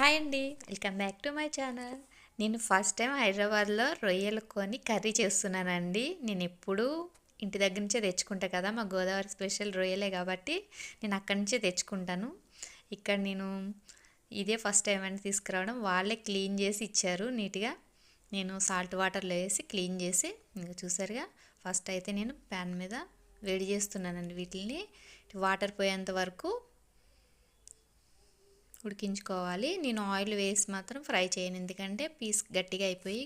Hi అండి. Welcome back to my channel. నేను first time హైదరాబాద్లో రొయ్యలు కొని కర్రీ చేస్తున్నానండి. నేను ఎప్పుడూ ఇంటి దగ్గర నుంచే తెచ్చుకుంటా కదా మా గోదావరి స్పెషల్ రొయ్యలే కాబట్టి నేను అక్కడి నుంచే తెచ్చుకుంటాను. ఇక్కడ నేను ఇదే ఫస్ట్ టైం అని తీసుకురావడం. వాళ్ళే క్లీన్ చేసి ఇచ్చారు నీట్గా. నేను సాల్ట్ వాటర్లో వేసి క్లీన్ చేసి ఇంకా చూసారుగా ఫస్ట్ అయితే నేను ప్యాన్ మీద వేడి చేస్తున్నానండి వీటిని వాటర్ పోయేంత వరకు ఉడికించుకోవాలి. నేను ఆయిల్ వేసి మాత్రం ఫ్రై చేయను. ఎందుకంటే పీస్ గట్టిగా అయిపోయి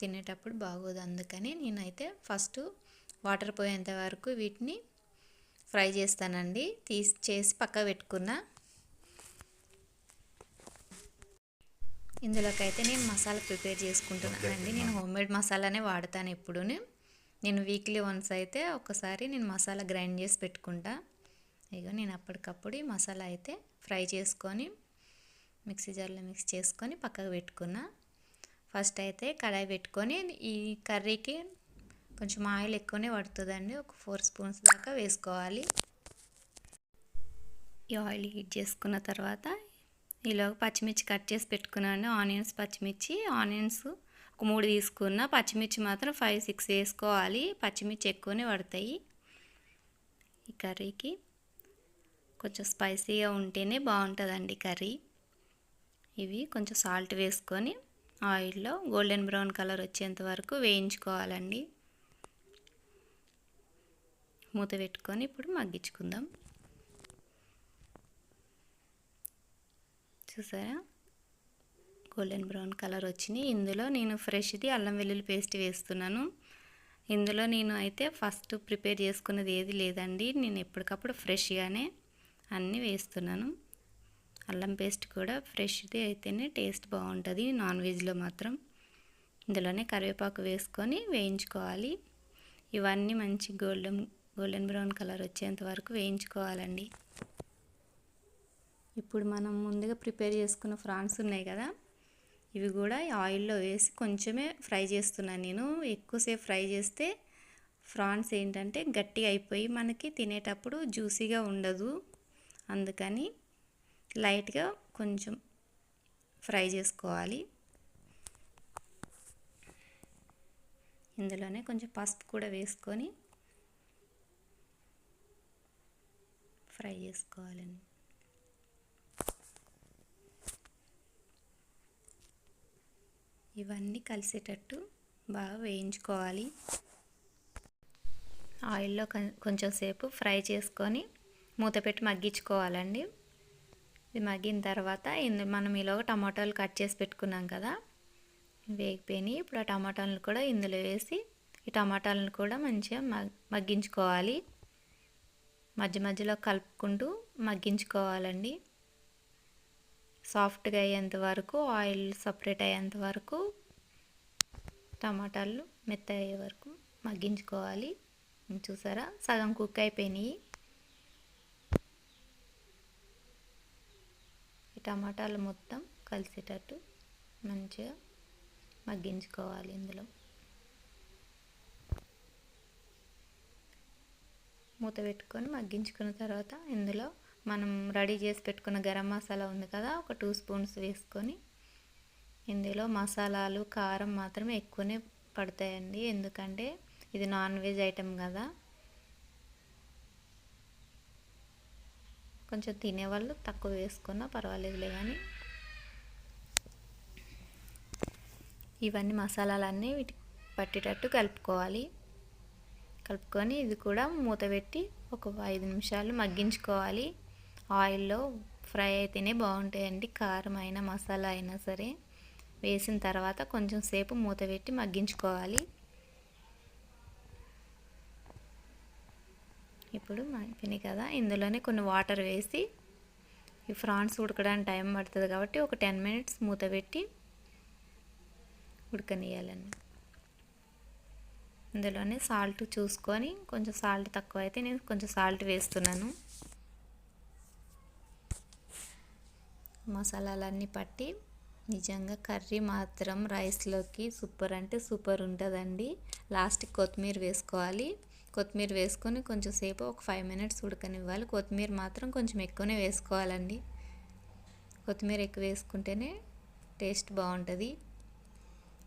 తినేటప్పుడు బాగోదు. అందుకని నేనైతే ఫస్ట్ వాటర్ పోయేంత వరకు వీటిని ఫ్రై చేస్తానండి. తీసి చేసి పక్క పెట్టుకున్నా. ఇందులోకి అయితే నేను మసాలా ప్రిపేర్ చేసుకుంటున్నానండి. నేను హోమ్మేడ్ మసాలానే వాడతాను ఎప్పుడూ నేను వీక్లీ వన్స్ అయితే ఒకసారి నేను మసాలా గ్రైండ్ చేసి పెట్టుకుంటా. ఇక నేను అప్పటికప్పుడు ఈ మసాలా అయితే ఫ్రై చేసుకొని మిక్సీ జార్లో మిక్స్ చేసుకొని పక్కకు పెట్టుకున్నా. ఫస్ట్ అయితే కడాయి పెట్టుకొని ఈ కర్రీకి కొంచెం ఆయిల్ ఎక్కువనే పడుతుందండి. ఒక ఫోర్ స్పూన్స్ దాకా వేసుకోవాలి. ఈ ఆయిల్ హీట్ చేసుకున్న తర్వాత ఈలో పచ్చిమిర్చి కట్ చేసి పెట్టుకున్నాను. ఆనియన్స్ పచ్చిమిర్చి. ఆనియన్స్ ఒక మూడు తీసుకున్న. పచ్చిమిర్చి మాత్రం ఫైవ్ సిక్స్ వేసుకోవాలి. పచ్చిమిర్చి ఎక్కువనే పడతాయి ఈ కర్రీకి. కొంచెం స్పైసీగా ఉంటేనే బాగుంటుందండి కర్రీ. ఇవి కొంచెం సాల్ట్ వేసుకొని ఆయిల్లో గోల్డెన్ బ్రౌన్ కలర్ వచ్చేంత వరకు వేయించుకోవాలండి. మూత పెట్టుకొని ఇప్పుడు మగ్గించుకుందాం. చూసారా? గోల్డెన్ బ్రౌన్ కలర్ వచ్చినాయి. ఇందులో నేను ఫ్రెష్ది అల్లం వెల్లుల్లి పేస్ట్ వేస్తున్నాను. ఇందులో నేను అయితే ఫస్ట్ ప్రిపేర్ చేసుకున్నది ఏది లేదండి. నేను ఎప్పటికప్పుడు ఫ్రెష్గానే అన్నీ వేస్తున్నాను. అల్లం పేస్ట్ కూడా ఫ్రెష్ది అయితేనే టేస్ట్ బాగుంటుంది నాన్ వెజ్లో మాత్రం. ఇందులోనే కరివేపాకు వేసుకొని వేయించుకోవాలి. ఇవన్నీ మంచి గోల్డెన్ గోల్డెన్ బ్రౌన్ కలర్ వచ్చేంత వరకు వేయించుకోవాలండి. ఇప్పుడు మనం ముందుగా ప్రిపేర్ చేసుకున్న ఫ్రాన్స్ ఉన్నాయి కదా ఇవి కూడా ఆయిల్లో వేసి కొంచెమే ఫ్రై చేస్తున్నాను నేను. ఎక్కువసేపు ఫ్రై చేస్తే ఫ్రాన్స్ ఏంటంటే గట్టిగా అయిపోయి మనకి తినేటప్పుడు జ్యూసీగా ఉండదు. అందుకని లైట్గా కొంచెం ఫ్రై చేసుకోవాలి. ఇందులోనే కొంచెం పసుపు కూడా వేసుకొని ఫ్రై చేసుకోవాలండి. ఇవన్నీ కలిసేటట్టు బాగా వేయించుకోవాలి. ఆయిల్లో కొంచెం సేపు ఫ్రై చేసుకొని మూత పెట్టి మగ్గించుకోవాలండి. ఇది మగ్గిన తర్వాత మనం ఇలాగ టమాటాలు కట్ చేసి పెట్టుకున్నాం కదా. వేగిపోయినాయి. ఇప్పుడు ఆ టమాటాలను కూడా ఇందులో వేసి ఈ టమాటాలను కూడా మంచిగా మగ్గించుకోవాలి. మధ్య మధ్యలో కలుపుకుంటూ మగ్గించుకోవాలండి. సాఫ్ట్గా అయ్యేంత వరకు ఆయిల్ సపరేట్ అయ్యేంత వరకు టమాటాలు మెత్త అయ్యే వరకు మగ్గించుకోవాలి. చూసారా? సగం కుక్ అయిపోయినాయి. టమాటాలు మొత్తం కలిసేటట్టు మంచిగా మగ్గించుకోవాలి ఇందులో. మూత పెట్టుకొని మగ్గించుకున్న తర్వాత ఇందులో మనం రెడీ చేసి పెట్టుకున్న గరం మసాలా ఉంది కదా ఒక టూ స్పూన్స్ వేసుకొని ఇందులో మసాలాలు కారం మాత్రమే ఎక్కువనే పడతాయండి. ఎందుకంటే ఇది నాన్ వెజ్ ఐటెం కదా. కొంచెం తినేవాళ్ళు తక్కువ వేసుకున్నా పర్వాలేదులే కానీ ఇవన్నీ మసాలాలన్నీ వీటికి పట్టేటట్టు కలుపుకోవాలి. కలుపుకొని ఇది కూడా మూత పెట్టి ఒక ఐదు నిమిషాలు మగ్గించుకోవాలి. ఆయిల్లో ఫ్రై అయితేనే బాగుంటాయండి కారం అయినా మసాలా అయినా సరే. వేసిన తర్వాత కొంచెం సేపు మూత పెట్టి మగ్గించుకోవాలి. ఇప్పుడు అయిపోయినాయి కదా ఇందులోనే కొన్ని వాటర్ వేసి ఈ ఫ్రాన్స్ ఉడకడానికి టైం పడుతుంది కాబట్టి ఒక టెన్ మినిట్స్ మూత పెట్టి ఉడకనియాలండి ఇందులోనే సాల్ట్ చూసుకొని కొంచెం సాల్ట్ తక్కువ అయితే నేను కొంచెం సాల్ట్ వేస్తున్నాను. మసాలాలన్నీ పట్టి నిజంగా కర్రీ మాత్రం రైస్లోకి సూపర్ అంటే సూపర్ ఉంటుందండి. లాస్ట్కి కొత్తిమీర వేసుకోవాలి. కొత్తిమీర వేసుకొని కొంచెం సేపు ఒక ఫైవ్ మినిట్స్ ఉడకనివ్వాలి. కొత్తిమీర మాత్రం కొంచెం ఎక్కువనే వేసుకోవాలండి. కొత్తిమీర ఎక్కువ వేసుకుంటేనే టేస్ట్ బాగుంటుంది.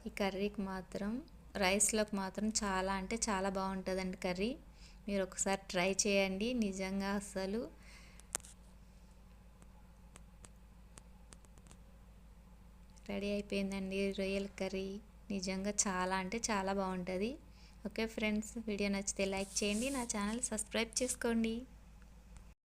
ఈ కర్రీకి మాత్రం రైస్లోకి మాత్రం చాలా అంటే చాలా బాగుంటుందండి కర్రీ. మీరు ఒకసారి ట్రై చేయండి. నిజంగా అసలు రెడీ అయిపోయిందండి రొయ్యల కర్రీ. నిజంగా చాలా అంటే చాలా బాగుంటుంది. ఓకే ఫ్రెండ్స్ వీడియో నచ్చితే లైక్ చేయండి నా ఛానల్ సబ్స్క్రైబ్ చేసుకోండి